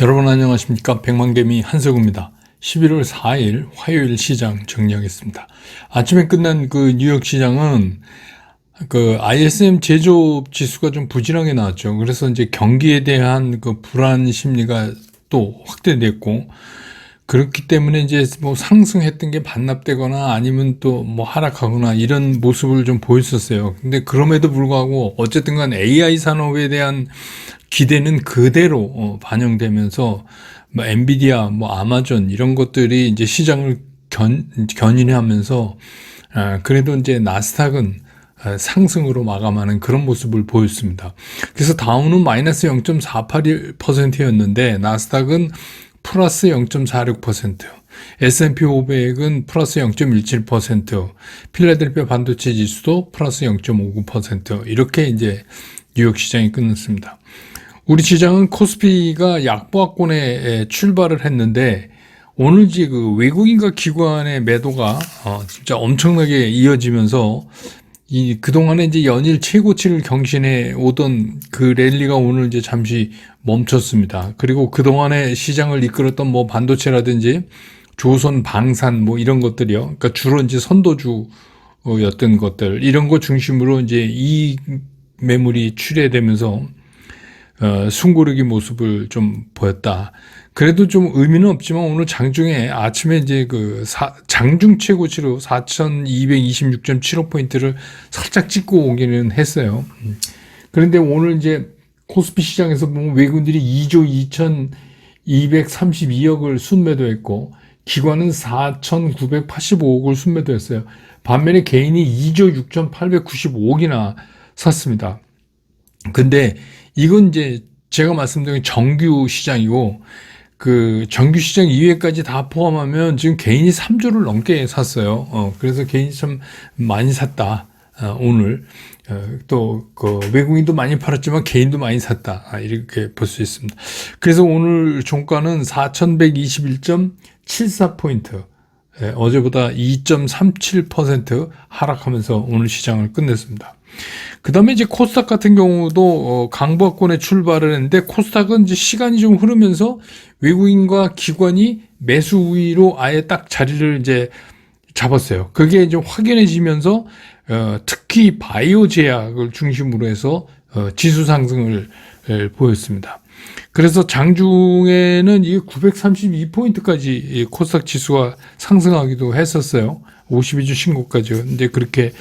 여러분 안녕하십니까 백만개미 한석우입니다. 11월 4일 화요일 시장 정리하겠습니다. 아침에 끝난 그 뉴욕 시장은 그 ISM 제조업 지수가 좀 부진하게 나왔죠. 그래서 이제 경기에 대한 그 불안 심리가 또 확대됐고 그렇기 때문에 이제 뭐 상승했던 게 반납되거나 아니면 또 뭐 하락하거나 이런 모습을 좀 보였었어요. 근데 그럼에도 불구하고 어쨌든 간 AI 산업에 대한 기대는 그대로 어, 반영되면서 뭐 엔비디아, 뭐 아마존 이런 것들이 이제 시장을 견, 견인하면서 아, 그래도 이제 나스닥은 아, 상승으로 마감하는 그런 모습을 보였습니다. 그래서 다우는 마이너스 0.481%였는데 나스닥은 플러스 0.46%, S&P 500은 플러스 0.17%, 필라델피아 반도체 지수도 플러스 0.59% 이렇게 이제 뉴욕 시장이 끝났습니다. 우리 시장은 코스피가 약보합권에 출발을 했는데 오늘 이제 그 외국인과 기관의 매도가 어 진짜 엄청나게 이어지면서 이 그동안에 이제 연일 최고치를 경신해 오던 그 랠리가 오늘 이제 잠시 멈췄습니다. 그리고 그동안에 시장을 이끌었던 뭐 반도체라든지 조선 방산 뭐 이런 것들이요. 그러니까 주로 이제 선도주였던 것들 이런 거 중심으로 이제 이 매물이 출회되면서 어, 숨고르기 모습을 좀 보였다. 그래도 좀 의미는 없지만 오늘 장중에 아침에 이제 그 사, 장중 최고치로 4,226.75포인트를 살짝 찍고 오기는 했어요. 음. 그런데 오늘 이제 코스피 시장에서 보면 외국인들이 2조 2,232억을 순매도했고 기관은 4,985억을 순매도했어요. 반면에 개인이 2조 6,895억이나 샀습니다. 근데 이건 이제 제가 말씀드린 정규 시장이고 그 정규 시장 이외까지 다 포함하면 지금 개인이 3조를 넘게 샀어요. 어, 그래서 개인이 참 많이 샀다. 어, 오늘 어, 또그 외국인도 많이 팔았지만 개인도 많이 샀다. 아, 이렇게 볼 수 있습니다. 그래서 오늘 종가는 4,121.74 포인트. 예, 어제보다 2.37% 하락하면서 오늘 시장을 끝냈습니다. 그 다음에 이제 코스닥 같은 경우도 어, 강보권에 출발을 했는데 코스닥은 이제 시간이 좀 흐르면서 외국인과 기관이 매수 우위로 아예 딱 자리를 이제 잡았어요. 그게 이제 확연해지면서 어, 특히 바이오 제약을 중심으로 해서 어, 지수 상승을 에, 보였습니다. 그래서 장중에는 이게 932포인트까지 코스닥 지수가 상승하기도 했었어요. 52주 신고까지. 근데 그렇게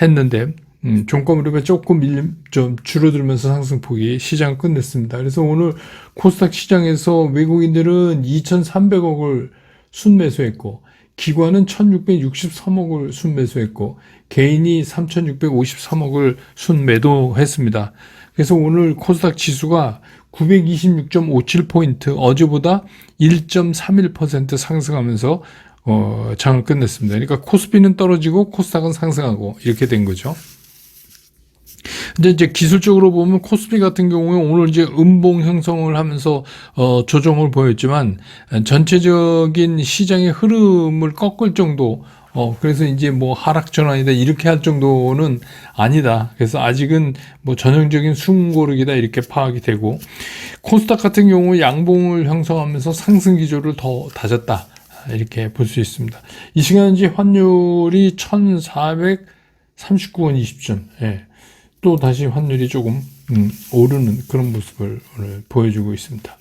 했는데 음, 종가 무렵에 조금 밀림 좀 줄어들면서 상승폭이 시장을 끝냈습니다. 그래서 오늘 코스닥 시장에서 외국인들은 2,300억을 순매수했고 기관은 1,663억을 순매수했고 개인이 3,653억을 순매도했습니다. 그래서 오늘 코스닥 지수가 926.57포인트 어제보다 1.31% 상승하면서 어, 장을 끝냈습니다. 그러니까 코스피는 떨어지고 코스닥은 상승하고 이렇게 된 거죠. 근데 이제 기술적으로 보면 코스피 같은 경우에 오늘 이제 음봉 형성을 하면서 어 조정을 보였지만 전체적인 시장의 흐름을 꺾을 정도 어 그래서 이제 뭐 하락 전환이다 이렇게 할 정도는 아니다. 그래서 아직은 뭐 전형적인 숨고르기다 이렇게 파악이 되고 코스닥 같은 경우 양봉을 형성하면서 상승 기조를 더 다졌다. 이렇게 볼 수 있습니다. 이 시간 현재 환율이 1,439원 20전. 예. 또 다시 환율이 조금 음, 오르는 그런 모습을 오늘 보여주고 있습니다.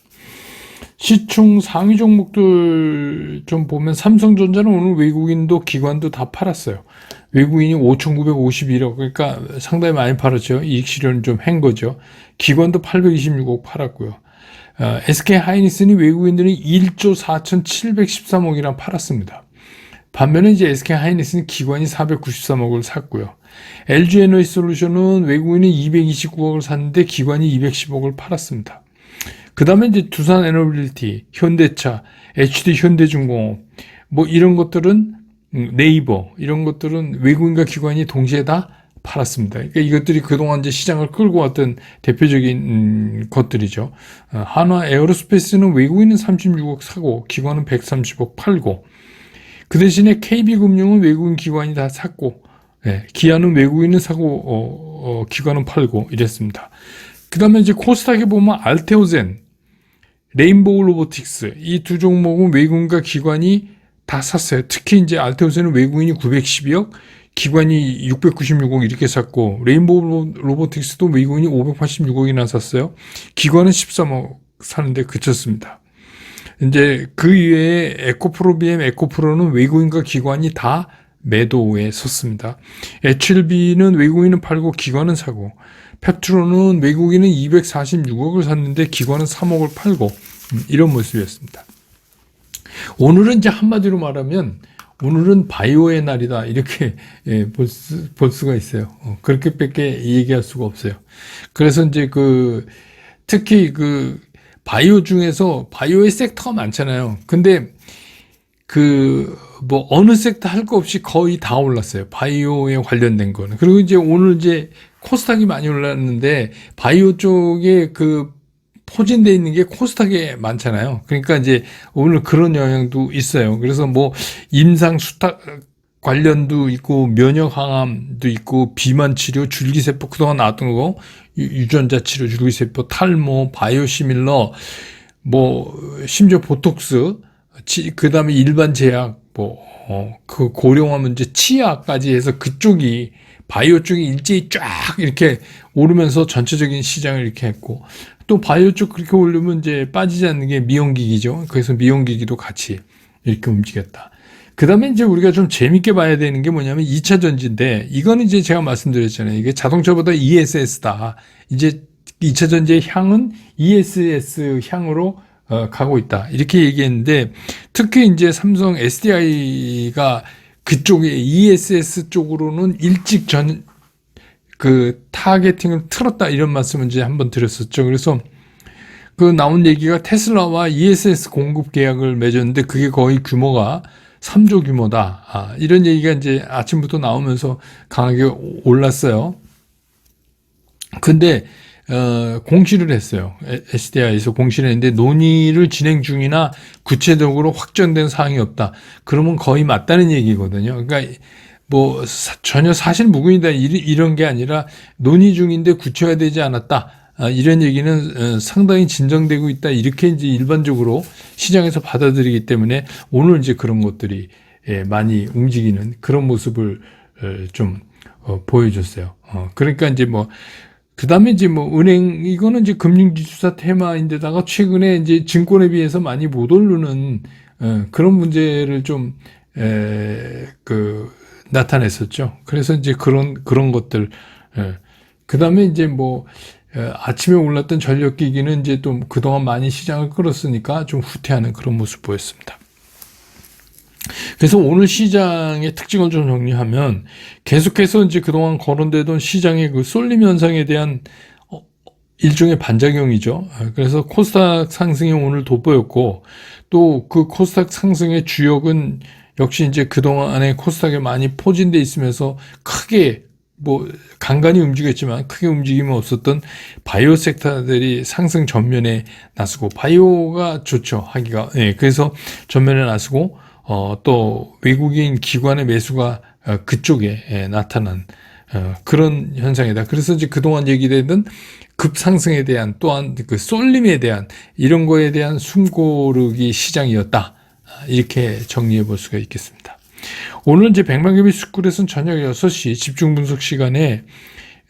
시총 상위 종목들 좀 보면 삼성전자는 오늘 외국인도 기관도 다 팔았어요. 외국인이 5,951억 그러니까 상당히 많이 팔았죠. 이익 실현을 좀 한 거죠. 기관도 826억 팔았고요. 어, SK 하이닉스는 외국인들이 1조 4,713억이나 팔았습니다. 반면에 이제 SK 하이닉스는 기관이 493억을 샀고요. LG 에너지 솔루션은 외국인이 229억을 샀는데 기관이 210억을 팔았습니다. 그 다음에 이제 두산 에너빌리티, 현대차, HD 현대중공업, 뭐 이런 것들은 음, 네이버, 이런 것들은 외국인과 기관이 동시에 다 팔았습니다. 그러니까 이것들이 그동안 이제 시장을 끌고 왔던 대표적인 음, 것들이죠. 어, 한화 에어로스페이스는 외국인은 36억 사고 기관은 130억 팔고 그 대신에 KB금융은 외국인 기관이 다 샀고 네, 기아는 외국인은 사고 어, 어, 기관은 팔고 이랬습니다. 그 다음에 이제 코스닥에 보면 알테오젠 레인보우 로보틱스 이 두 종목은 외국인과 기관이 다 샀어요. 특히 이제 알테오스는 외국인이 912억, 기관이 696억 이렇게 샀고 레인보우 로보틱스도 외국인이 586억이나 샀어요. 기관은 13억 사는데 그쳤습니다. 이제 그 이외에 에코프로비엠, 에코프로는 외국인과 기관이 다 매도에 섰습니다. H1B는 외국인은 팔고 기관은 사고 펩트로는 외국인은 246억을 샀는데 기관은 3억을 팔고 음, 이런 모습이었습니다. 오늘은 이제 한마디로 말하면 오늘은 바이오의 날이다 이렇게 예, 볼, 수, 볼 수가 있어요. 어, 그렇게밖에 얘기할 수가 없어요. 그래서 이제 그 특히 그 바이오 중에서 바이오의 섹터가 많잖아요. 근데 그 뭐 어느 섹터 할 거 없이 거의 다 올랐어요. 바이오에 관련된 거는. 그리고 이제 오늘 이제 코스닥이 많이 올랐는데 바이오 쪽에 그 포진돼 있는 게 코스닥에 많잖아요. 그러니까 이제 오늘 그런 영향도 있어요. 그래서 뭐 임상 수탁 관련도 있고 면역 항암도 있고 비만 치료, 줄기세포 그동안 나왔던 거 유- 유전자 치료, 줄기세포, 탈모, 바이오시밀러 뭐 심지어 보톡스 그 다음에 일반 제약 뭐그 고령화 문제 치아까지 해서 그쪽이 바이오 쪽이 일제히 쫙 이렇게 오르면서 전체적인 시장을 이렇게 했고 또 바이오 쪽 그렇게 올리면 이제 빠지지 않는 게 미용기기죠. 그래서 미용기기도 같이 이렇게 움직였다. 그 다음에 이제 우리가 좀 재밌게 봐야 되는 게 뭐냐면 2차 전지인데 이거는 이제 제가 말씀드렸잖아요. 이게 자동차보다 ESS다. 이제 2차 전지의 향은 ESS 향으로 어, 가고 있다. 이렇게 얘기했는데 특히 이제 삼성 SDI가 그쪽에 ESS 쪽으로는 일찍 전 그 타겟팅을 틀었다 이런 말씀을 이제 한번 드렸었죠. 그래서 그 나온 얘기가 테슬라와 ESS 공급 계약을 맺었는데 그게 거의 규모가 3조 규모다. 아, 이런 얘기가 이제 아침부터 나오면서 강하게 올랐어요. 근데 어, 공시를 했어요. SDI에서 공시를 했는데 논의를 진행 중이나 구체적으로 확정된 사항이 없다. 그러면 거의 맞다는 얘기거든요. 그러니까 뭐 사- 전혀 사실 무근이다 이- 이런 게 아니라 논의 중인데 구체화되지 않았다. 아, 이런 얘기는 어, 상당히 진정되고 있다. 이렇게 이제 일반적으로 시장에서 받아들이기 때문에 오늘 이제 그런 것들이 예, 많이 움직이는 그런 모습을 어, 좀 어, 보여줬어요. 어, 그러니까 이제 뭐 그 다음에 이제 뭐 은행 이거는 이제 금융지주사 테마인데다가 최근에 이제 증권에 비해서 많이 못 오르는 어, 그런 문제를 좀 에, 그 나타냈었죠. 그래서 이제 그런 그런 것들 예. 그다음에 이제 뭐 에, 아침에 올랐던 전력기기는 이제 또 그동안 많이 시장을 끌었으니까 좀 후퇴하는 그런 모습 보였습니다. 그래서 오늘 시장의 특징을 좀 정리하면 계속해서 이제 그동안 거론되던 시장의 그 쏠림 현상에 대한 어, 일종의 반작용이죠. 아, 그래서 코스닥 상승이 오늘 돋보였고 또 그 코스닥 상승의 주역은 역시 이제 그동안에 코스닥에 많이 포진돼 있으면서 크게 뭐 간간히 움직였지만 크게 움직임이 없었던 바이오 섹터들이 상승 전면에 나서고 바이오가 좋죠 하기가 예 그래서 전면에 나서고 어 또 외국인 기관의 매수가 어, 그쪽에 예, 나타난 어, 그런 현상이다. 그래서 이제 그동안 얘기되던 급상승에 대한 또한 그 쏠림에 대한 이런 거에 대한 숨고르기 시장이었다. 아, 이렇게 정리해 볼 수가 있겠습니다. 오늘 이제 백만개비 스쿨에서는 저녁 6시 집중 분석 시간에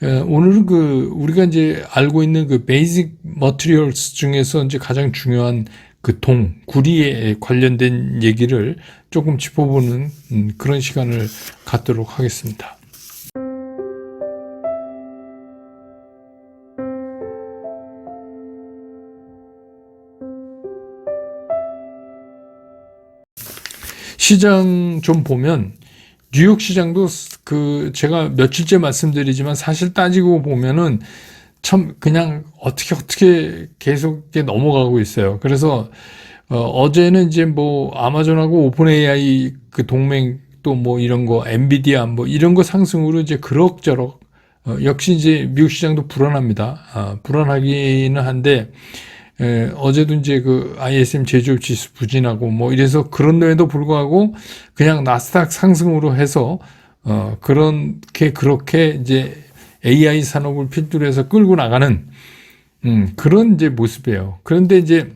어, 오늘은 그 우리가 이제 알고 있는 그 베이직 머티리얼스 중에서 이제 가장 중요한 그 동, 구리에 관련된 얘기를 조금 짚어보는 음, 그런 시간을 갖도록 하겠습니다. 시장 좀 보면 뉴욕 시장도 그 제가 며칠째 말씀드리지만 사실 따지고 보면은 참 그냥 어떻게 어떻게 계속 넘어가고 있어요. 그래서 어, 어제는 이제 뭐 아마존하고 오픈 AI 그 동맹 또 뭐 이런 거 엔비디아 뭐 이런 거 상승으로 이제 그럭저럭 어, 역시 이제 미국 시장도 불안합니다. 아, 불안하기는 한데 에, 어제도 이제 그 ISM 제조업 지수 부진하고 뭐 이래서 그런데도 불구하고 그냥 나스닥 상승으로 해서 어 그렇게 그렇게 이제 AI 산업을 필두로 해서 끌고 나가는 음 그런 이제 모습이에요. 그런데 이제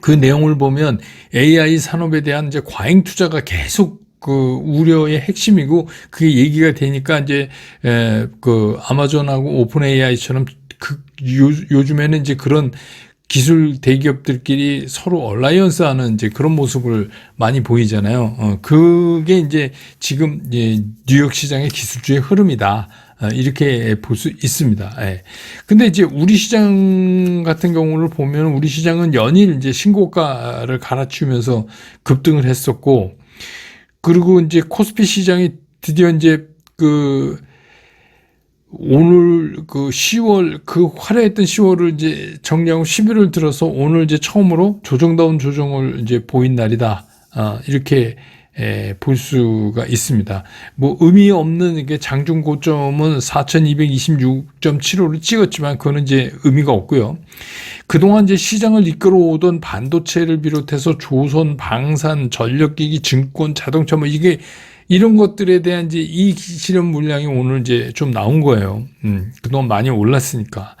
그 내용을 보면 AI 산업에 대한 이제 과잉 투자가 계속 그 우려의 핵심이고 그게 얘기가 되니까 이제 에 그 아마존하고 오픈 AI처럼 그 요, 요즘에는 이제 그런 기술 대기업들끼리 서로 얼라이언스 하는 이제 그런 모습을 많이 보이잖아요. 어, 그게 이제 지금 이제 뉴욕 시장의 기술주의 흐름이다. 어, 이렇게 볼 수 있습니다. 예. 근데 이제 우리 시장 같은 경우를 보면 우리 시장은 연일 이제 신고가를 갈아치우면서 급등을 했었고 그리고 이제 코스피 시장이 드디어 이제 그 오늘 그 10월 그 화려했던 10월을 이제 정리하고 11월 들어서 오늘 이제 처음으로 조정다운 조정을 이제 보인 날이다. 아, 이렇게 에, 볼 수가 있습니다. 뭐 의미 없는 이게 장중 고점은 4,226.75를 찍었지만 그거는 이제 의미가 없고요. 그동안 이제 시장을 이끌어오던 반도체를 비롯해서 조선, 방산, 전력기기, 증권, 자동차 뭐 이게 이런 것들에 대한 이제 이 실현 물량이 오늘 이제 좀 나온 거예요. 음, 그동안 많이 올랐으니까.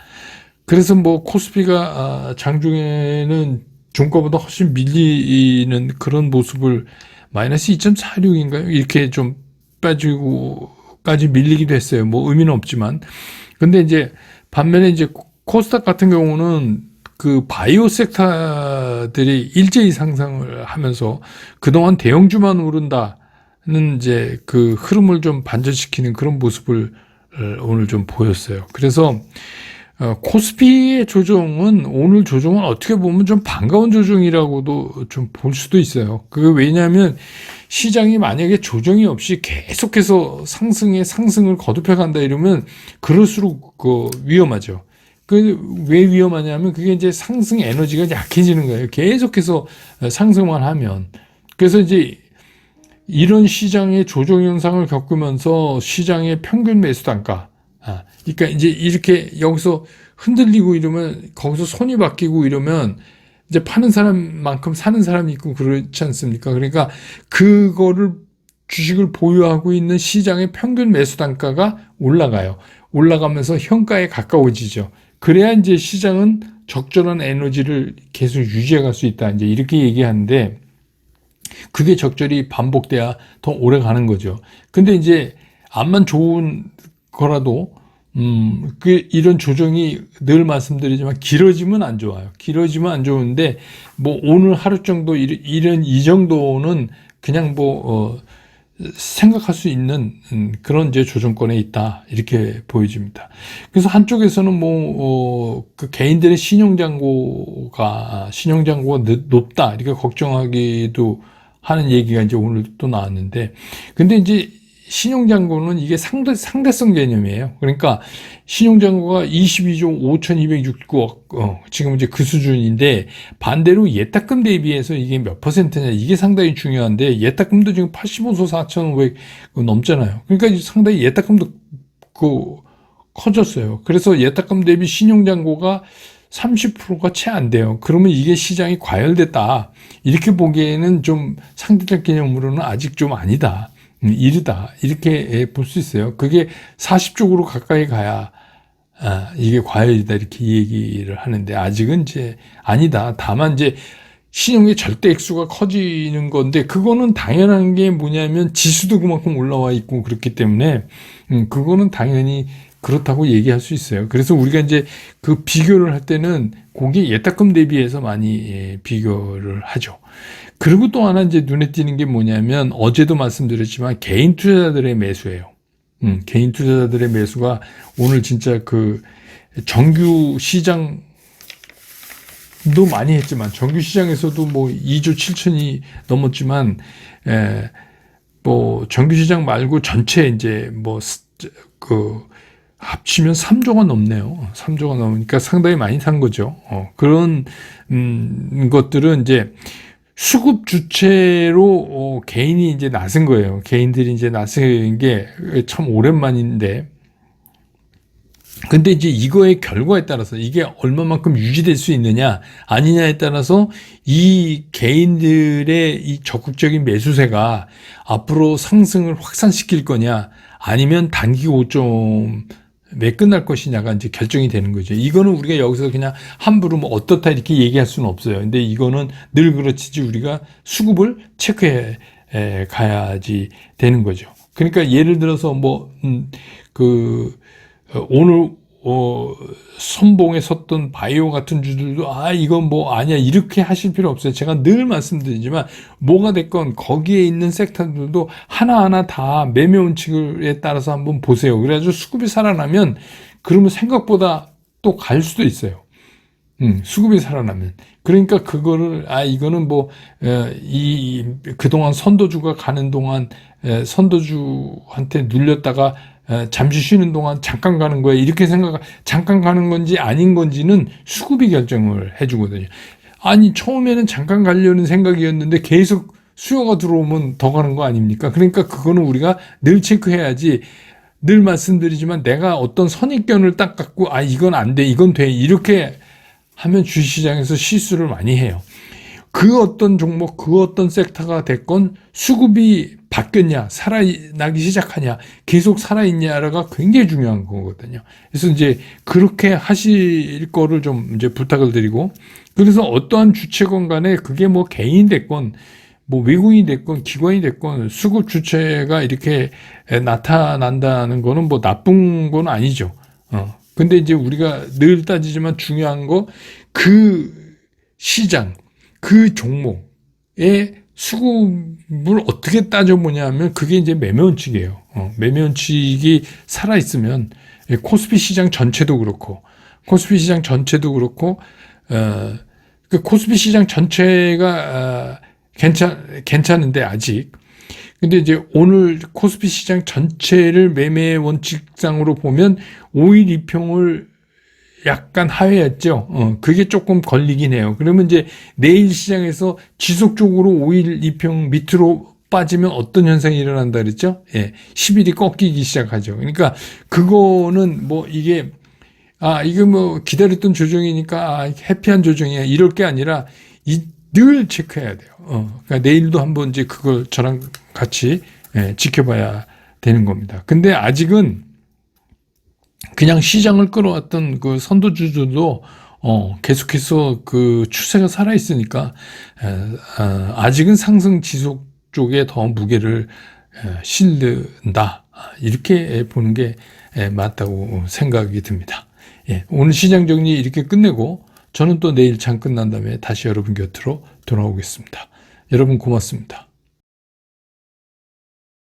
그래서 뭐 코스피가 아, 장중에는 종가보다 훨씬 밀리는 그런 모습을 마이너스 2.46인가요? 이렇게 좀 빠지고까지 밀리기도 했어요. 뭐 의미는 없지만. 근데 이제 반면에 이제 코스닥 같은 경우는 그 바이오 섹터들이 일제히 상승을 하면서 그동안 대형주만 오른다는 이제 그 흐름을 좀 반전시키는 그런 모습을 오늘 좀 보였어요. 그래서 어, 코스피의 조정은 오늘 조정은 어떻게 보면 좀 반가운 조정이라고도 좀 볼 수도 있어요. 그게 왜냐하면 시장이 만약에 조정이 없이 계속해서 상승에 상승을 거듭해 간다 이러면 그럴수록 그 위험하죠. 그 왜 위험하냐면 그게 이제 상승 에너지가 약해지는 거예요. 계속해서 상승만 하면 그래서 이제 이런 시장의 조정 현상을 겪으면서 시장의 평균 매수 단가 아, 그러니까 이제 이렇게 여기서 흔들리고 이러면 거기서 손이 바뀌고 이러면 이제 파는 사람만큼 사는 사람이 있고 그렇지 않습니까? 그러니까 그거를 주식을 보유하고 있는 시장의 평균 매수 단가가 올라가요. 올라가면서 현가에 가까워지죠. 그래야 이제 시장은 적절한 에너지를 계속 유지해 갈 수 있다. 이제 이렇게 얘기하는데 그게 적절히 반복돼야 더 오래 가는 거죠. 근데 이제 암만 좋은 거라도 음, 그, 이런 조정이 늘 말씀드리지만 길어지면 안 좋아요. 길어지면 안 좋은데, 뭐, 오늘 하루 정도, 이런, 이 정도는 그냥 뭐, 어, 생각할 수 있는 음, 그런 이제 조정권에 있다. 이렇게 보여집니다. 그래서 한쪽에서는 뭐, 어, 그 개인들의 신용장고가, 신용장고가 높다. 이렇게 걱정하기도 하는 얘기가 이제 오늘 또 나왔는데, 근데 이제 신용장고는 이게 상대, 상대성 개념이에요. 그러니까 신용장고가 22조 5,269억, 어, 지금 이제 그 수준인데 반대로 예탁금 대비해서 이게 몇 퍼센트냐 이게 상당히 중요한데 예탁금도 지금 85소 4,500 넘잖아요. 그러니까 상당히 예탁금도 그 커졌어요. 그래서 예탁금 대비 신용장고가 30%가 채 안 돼요. 그러면 이게 시장이 과열됐다. 이렇게 보기에는 좀 상대적 개념으로는 아직 좀 아니다. 음, 이르다 이렇게 볼 수 있어요. 그게 40쪽으로 가까이 가야 아, 이게 과열이다 이렇게 얘기를 하는데 아직은 이제 아니다. 다만 이제 신용의 절대 액수가 커지는 건데 그거는 당연한 게 뭐냐면 지수도 그만큼 올라와 있고 그렇기 때문에 음, 그거는 당연히 그렇다고 얘기할 수 있어요. 그래서 우리가 이제 그 비교를 할 때는 고기 예탁금 대비해서 많이 예, 비교를 하죠. 그리고 또 하나 이제 눈에 띄는 게 뭐냐면 어제도 말씀드렸지만 개인 투자자들의 매수예요. 음, 개인 투자자들의 매수가 오늘 진짜 그 정규 시장 도 많이 했지만 정규 시장에서도 뭐 2조 7천이 넘었지만 에, 뭐 정규 시장 말고 전체 이제 뭐그 합치면 3조가 넘네요. 3조가 넘으니까 상당히 많이 산 거죠. 어, 그런 음, 것들은 이제 수급 주체로 어, 개인이 이제 나선 거예요. 개인들이 이제 나선 게 참 오랜만인데. 근데 이제 이거의 결과에 따라서 이게 얼마만큼 유지될 수 있느냐 아니냐에 따라서 이 개인들의 이 적극적인 매수세가 앞으로 상승을 확산시킬 거냐 아니면 단기 고점 왜 끝날 것이냐가 이제 결정이 되는 거죠. 이거는 우리가 여기서 그냥 함부로 뭐 어떻다 이렇게 얘기할 수는 없어요. 근데 이거는 늘 그렇지 우리가 수급을 체크해 에, 가야지 되는 거죠. 그러니까 예를 들어서 뭐, 음, 그, 어, 오늘, 어, 선봉에 섰던 바이오 같은 주들도, 아, 이건 뭐 아니야. 이렇게 하실 필요 없어요. 제가 늘 말씀드리지만, 뭐가 됐건 거기에 있는 섹터들도 하나하나 다 매매 원칙에 따라서 한번 보세요. 그래가지고 수급이 살아나면, 그러면 생각보다 또 갈 수도 있어요. 음, 수급이 살아나면. 그러니까 그거를, 아, 이거는 뭐, 에, 이, 그동안 선도주가 가는 동안, 에, 선도주한테 눌렸다가, 에, 잠시 쉬는 동안 잠깐 가는 거야. 이렇게 생각, 잠깐 가는 건지 아닌 건지는 수급이 결정을 해주거든요. 아니, 처음에는 잠깐 가려는 생각이었는데 계속 수요가 들어오면 더 가는 거 아닙니까? 그러니까 그거는 우리가 늘 체크해야지, 늘 말씀드리지만 내가 어떤 선입견을 딱 갖고, 아, 이건 안 돼, 이건 돼. 이렇게 하면 주식시장에서 실수를 많이 해요. 그 어떤 종목, 그 어떤 섹터가 됐건 수급이 바뀌었냐, 살아나기 시작하냐, 계속 살아있냐가 굉장히 중요한 거거든요. 그래서 이제 그렇게 하실 거를 좀 이제 부탁을 드리고, 그래서 어떠한 주체건 간에 그게 뭐 개인 됐건, 뭐 외국인이 됐건 기관이 됐건 수급 주체가 이렇게 나타난다는 거는 뭐 나쁜 건 아니죠. 어. 근데 이제 우리가 늘 따지지만 중요한 거 그 시장, 그 종목의 수급을 어떻게 따져보냐면 그게 이제 매매원칙이에요. 어, 매매원칙이 살아있으면 코스피 시장 전체도 그렇고 코스피 시장 전체도 그렇고 어, 그 코스피 시장 전체가 어, 괜찮 괜찮은데 아직 근데 이제 오늘 코스피 시장 전체를 매매 원칙상으로 보면 5일 2평을 약간 하회했죠. 어, 그게 조금 걸리긴 해요. 그러면 이제 내일 시장에서 지속적으로 5일 2평 밑으로 빠지면 어떤 현상이 일어난다 그랬죠? 예. 10일이 꺾이기 시작하죠. 그러니까 그거는 뭐 이게 아, 이거 뭐 기다렸던 조정이니까 아, 해피한 조정이야. 이럴 게 아니라 이, 늘 체크해야 돼요. 어, 그러니까 내일도 한번 이제 그걸 저랑 같이 예, 지켜봐야 되는 겁니다. 근데 아직은 그냥 시장을 끌어왔던 그 선도주들도 어, 계속해서 그 추세가 살아 있으니까 에, 어, 아직은 상승 지속 쪽에 더 무게를 에, 실는다 이렇게 보는 게 에, 맞다고 생각이 듭니다. 예, 오늘 시장 정리 이렇게 끝내고 저는 또 내일 장 끝난 다음에 다시 여러분 곁으로 돌아오겠습니다. 여러분 고맙습니다.